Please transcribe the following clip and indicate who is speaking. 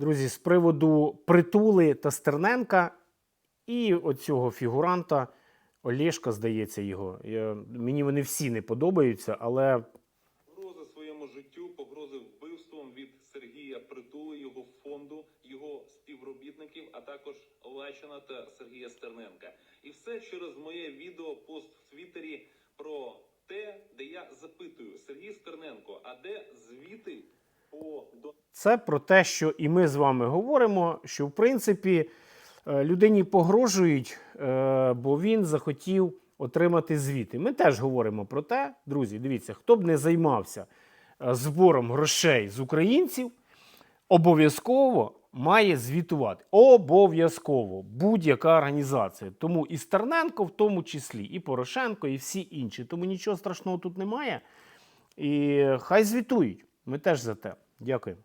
Speaker 1: Друзі, з приводу притули та Стерненка і оцього фігуранта Олєшка, здається, його. Я, мені вони всі не подобаються, але
Speaker 2: Погрози своєму життю, погрози вбивством від Сергія Притули, його фонду, його співробітників, а також Лачина та Сергія Стерненка. І все через моє відео, пост в Твіттері про те, де я запитую Сергій Стерненко, а де
Speaker 1: це про те, що і ми з вами говоримо, що в принципі е, людині погрожують, е, бо він захотів отримати звіти. Ми теж говоримо про те, друзі, дивіться, хто б не займався е, збором грошей з українців, обов'язково має звітувати. Обов'язково будь-яка організація. Тому і Стерненко, в тому числі, і Порошенко, і всі інші. Тому нічого страшного тут немає. І хай звітують. Ми теж за те. Дякую.